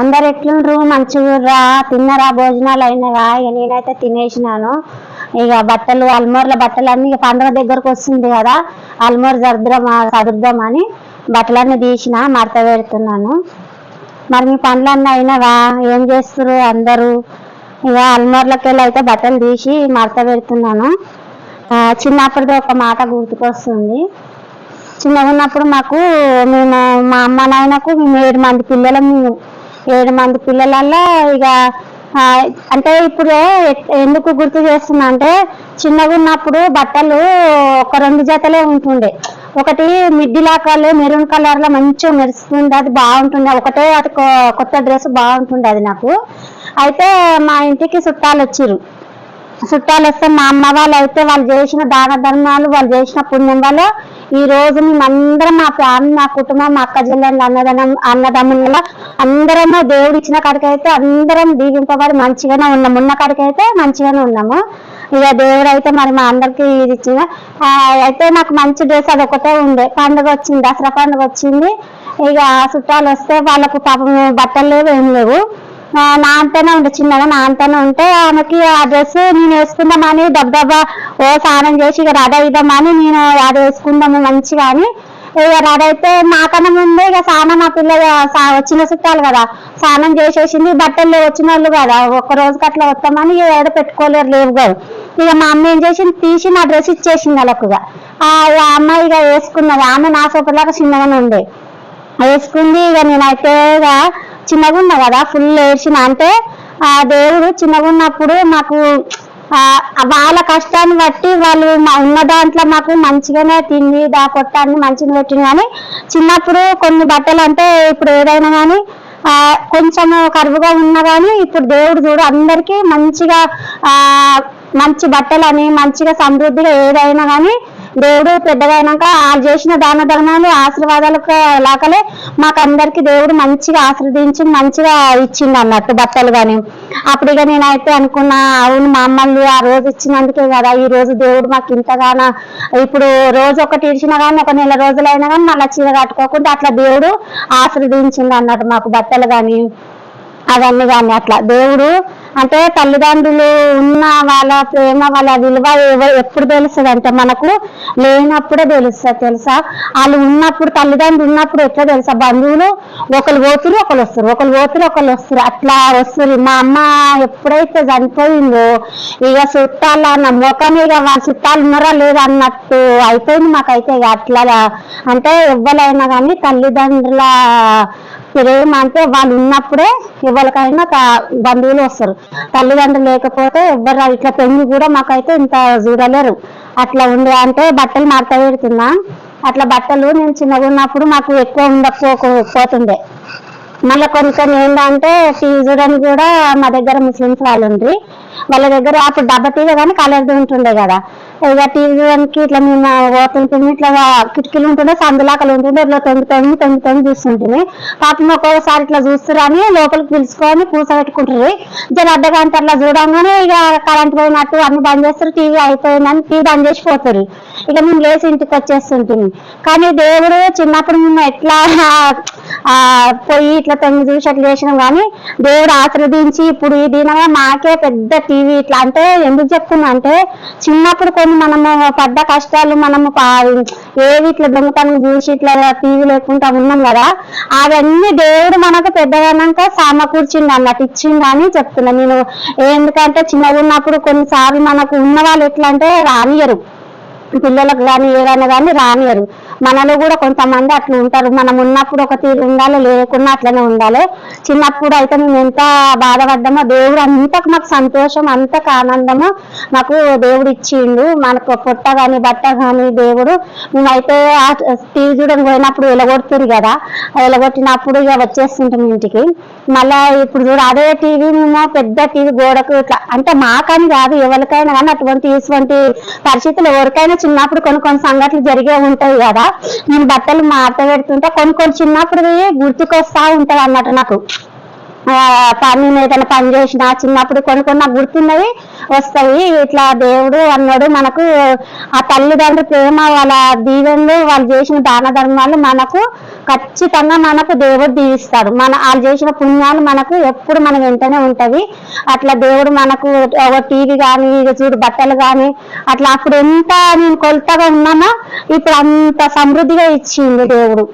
అందరు ఎట్లుండ్రు? మంచిగా తిన్నరా? భోజనాలు అయినరా ఇక నేనైతే తినేసినాను. ఇక బట్టలు అల్మోర్ల బట్టలు అన్ని ఇక పండుగ దగ్గరకు వస్తుంది కదా అల్మోర్ సర్దుదామా సదురుదామని బట్టలన్నీ తీసిన మడత పెడుతున్నాను. మరి మీ పనులన్నీ అయినవా? ఏం చేస్తారు అందరూ? ఇక అల్మోర్లకి వెళ్ళి అయితే బట్టలు తీసి మడత పెడుతున్నాను. ఆ, చిన్నప్పటిది ఒక మాట గుర్తుకొస్తుంది. చిన్నగా ఉన్నప్పుడు మాకు మేము మా అమ్మ నాయనకు మేము ఏడు మంది పిల్లలము ఏడు మంది పిల్లలల్లో ఇక అంటే ఇప్పుడు ఎందుకు గుర్తు చేస్తున్నా అంటే చిన్నగా ఉన్నప్పుడు బట్టలు ఒక రెండు జతలే ఉంటుండే. ఒకటి మిడ్డిలా కలర్ మెరూన్ కలర్లో మంచిగా మెరుస్తుంది అది బాగుంటుండే. ఒకటే అది కొ- కొత్త డ్రెస్ బాగుంటుండే అది నాకు. అయితే మా ఇంటికి చుట్టాలు వచ్చిర్రు. చుట్టాలు వస్తే మా అమ్మ వాళ్ళు అయితే వాళ్ళు చేసిన దాన ధర్మాలు వాళ్ళు చేసిన పుణ్యం వల్ల ఈ రోజు మేమందరం మా ఫ్యామిలీ మా కుటుంబం మా అక్క జిల్లా అన్నదనం అన్నదమ్ముల అందరము దేవుడు ఇచ్చిన కాడికైతే అందరం దీవింపబడి మంచిగానే ఉన్నాము. ఉన్న కాడికైతే మంచిగానే ఉన్నాము. ఇక దేవుడు అయితే మరి మా అందరికి ఇది ఇచ్చిన. అయితే నాకు మంచి డ్రెస్ అది ఒకటే ఉండే. పండుగ వచ్చింది దసరా పండుగ వచ్చింది. ఇక చుట్టాలు వస్తే వాళ్ళకు పాపం బట్టలు లేవు ఏం లేవు. నా అంతనే ఉంటే చిన్నగా నా అంతనే ఉంటే ఆమెకి ఆ డ్రెస్ నేను వేసుకుందామని దబ్బా ఓ స్నానం చేసి ఇక రాధా ఇద్దామని నేను అది వేసుకుందాము మంచిగా అని ఇక రథ నాకన్నా ముందే ఇక సానా మా పిల్ల సా- వచ్చిన చుట్టాలు కదా. స్నానం చేసేసింది బట్టలు వచ్చిన వాళ్ళు కదా. ఒక్క రోజుకి అట్లా వస్తామని ఇక ఏడ పెట్టుకోలేరు లేవు కదా. ఇక మా అమ్మ ఏం చేసింది? తీసి నా డ్రెస్ ఇచ్చేసింది వాళ్ళకుగా ఆ అమ్మాయి ఇక వేసుకున్నది. ఆమె నా సోపలాగా చిన్నగానే ఉండే. వేసుకుంది ఇక నేనైతే ఇక చిన్నగా ఉన్నా కదా. ఫుల్ ఏడ్చిన. అంటే ఆ దేవుడు చిన్నగా ఉన్నప్పుడు మాకు వాళ్ళ కష్టాన్ని బట్టి వాళ్ళు ఉన్న దాంట్లో మాకు మంచిగానే తిండి దా కొట్టాన్ని మంచిగా పెట్టింది కానీ చిన్నప్పుడు కొన్ని బట్టలు అంటే ఇప్పుడు ఏదైనా కానీ ఆ కొంచెం కరువుగా ఉన్నా కానీ ఇప్పుడు దేవుడు చూడు అందరికీ మంచిగా ఆ మంచి బట్టలని మంచిగా సమృద్ధిగా ఏదైనా కానీ దేవుడు పెద్దగా అయినాక వాళ్ళు చేసిన దాన ధర్మాలు ఆశీర్వాదాలకు లాకలే మాకందరికి దేవుడు మంచిగా ఆశీర్వదించి మంచిగా ఇచ్చిండు అన్నట్టు బట్టలు కానీ అప్పుడు ఇక నేనైతే అనుకున్నా అవును మా అమ్మల్ని ఆ రోజు ఇచ్చినందుకే కదా ఈ రోజు దేవుడు మాకు ఇంతగానో ఇప్పుడు రోజు ఒకటి ఇచ్చినా కానీ ఒక నెల రోజులైనా కానీ మళ్ళీ చీర కట్టుకోకుండా అట్లా దేవుడు ఆశీర్వదించిండు అన్నట్టు మాకు బట్టలు కానీ అవన్నీ కానీ అట్లా. దేవుడు అంటే తల్లిదండ్రులు ఉన్న వాళ్ళ ప్రేమ వాళ్ళ విలువ ఎప్పుడు తెలుస్తుంది అంటే మనకు? లేనప్పుడే తెలుస్తుంది తెలుసా? వాళ్ళు ఉన్నప్పుడు తల్లిదండ్రులు ఉన్నప్పుడు ఎట్లా తెలుసా? బంధువులు ఒకరు పోతురు ఒకరు వస్తారు ఒకరు పోతురు ఒకరు వస్తారు అట్లా వస్తారు మా అమ్మ ఎప్పుడైతే చనిపోయిందో ఇక చుట్టాల నా ముఖం ఇక వాళ్ళ చుట్టాలు ఉన్నారా లేదా అన్నట్టు అయిపోయింది మాకైతే ఇక అట్లా. అంటే ఎవ్వరైనా కానీ తల్లిదండ్రుల ప్రేమ అంటే వాళ్ళు ఉన్నప్పుడే ఎవరికైనా బంధువులు వస్తారు. తల్లిదండ్రులు లేకపోతే ఎవ్వరు ఇట్లా పెళ్ళి కూడా మాకైతే ఇంత చూడలేరు అట్లా ఉండే అంటే బట్టలు మడత పెడుతున్నా. అట్లా బట్టలు నేను చిన్నగా ఉన్నప్పుడు మాకు ఎక్కువ ఉండకపోతుండే మళ్ళీ కొన్ని కొన్ని ఏంటంటే టీవీ చూడడానికి కూడా మా దగ్గర ముస్లిమ్స్ వాళ్ళు ఉండ్రి. వాళ్ళ దగ్గర అప్పుడు డబ్బా టీవీ కానీ కలర్ ఉంటుండే కదా. ఇక టీవీ చూడడానికి ఇట్లా మేము పోతుంటుంది ఇట్లా కిటికీలు ఉంటుండే సందులాకలు ఉంటుండే ఇట్లా తొంగి తొంగి తొంగి తొంగి చూస్తుంటుంది పాపం ఒక్కొక్కసారి ఇట్లా చూస్తురని లోపలికి పిలుచుకొని కూర్చోబెట్టుకుంటారు జర అర్ధ గంట అట్లా చూడంగానే ఇక కరెంట్ పోయినట్టు అన్ని బంద్ చేస్తారు టీవీ అయిపోయిందని టీవీ బంద్ చేసి పోతారు ఇక మేము లేచి ఇంటికి వచ్చేస్తుంటుంది కానీ దేవుడు చిన్నప్పుడు మేము ఎట్లా పోయి ఇట్లా తొమ్మిది చూసి అట్లా చేసినాం కానీ దేవుడు ఆశ్రదించి ఇప్పుడు ఈ దినమే మాకే పెద్ద టీవీ ఇట్లా అంటే ఎందుకు చెప్తున్నా అంటే చిన్నప్పుడు కొన్ని మనము పడ్డ కష్టాలు మనము ఏవి ఇట్లా దొంగతనం చూసి ఇట్లా టీవీ లేకుండా ఉన్నాం కదా అవన్నీ దేవుడు మనకు పెద్దగానాక సమకూర్చింది అన్నట్టు ఇచ్చింది అని చెప్తున్నా నేను. ఎందుకంటే చిన్నగా ఉన్నప్పుడు కొన్నిసార్లు మనకు ఉన్న వాళ్ళు ఎట్లా అంటే రానియరు పిల్లలకు కానీ ఏదైనా కానీ రానియరు. మనలో కూడా కొంతమంది అట్లా ఉంటారు. మనం ఉన్నప్పుడు ఒక తీరు ఉండాలి లేకున్నా అట్లనే ఉండాలి. చిన్నప్పుడు అయితే మేము ఎంత బాధపడ్డామో దేవుడు అంతకు మాకు సంతోషం అంతకు ఆనందము మాకు దేవుడు ఇచ్చిండు. మనకు పొట్ట కానీ బట్ట కానీ దేవుడు మేమైతే టీవీ చూడడానికి పోయినప్పుడు వెలగొడుతుంది కదా. వెలగొట్టినప్పుడు ఇక వచ్చేస్తుంటాం ఇంటికి. మళ్ళా ఇప్పుడు చూడు అదే టీవీ మేము పెద్ద టీవీ గోడకు ఇట్లా. అంటే మాకని కాదు ఎవరికైనా కానీ అటువంటి ఇటువంటి పరిస్థితులు ఎవరికైనా చిన్నప్పుడు కొన్ని కొన్ని సంఘటనలు జరిగే ఉంటాయి కదా. నేను బట్టలు మార్త పెడుతుంటే కొన్ని కొన్ని చిన్నప్పుడు గుర్తుకొస్తా ఉంటది అన్నట్టు నాకు. పని మీద ఏదైనా పని చేసిన చిన్నప్పుడు కొన్ని కొన్ని నాకు గుర్తున్నవి వస్తాయి. ఇట్లా దేవుడు అన్నాడు మనకు ఆ తల్లిదండ్రుల ప్రేమ వాళ్ళ దీవెనలు వాళ్ళు చేసిన దాన ధర్మాలు మనకు ఖచ్చితంగా మనకు దేవుడు దీవిస్తాడు. మన వాళ్ళు చేసిన పుణ్యాలు మనకు ఎప్పుడు మన వెంటనే ఉంటుంది అట్లా దేవుడు మనకు ఒక టీవీ కానీ చూడు బట్టలు కానీ అట్లా అప్పుడు ఎంత నేను కొలతగా ఉన్నామో ఇప్పుడు అంత సమృద్ధిగా ఇచ్చింది దేవుడు.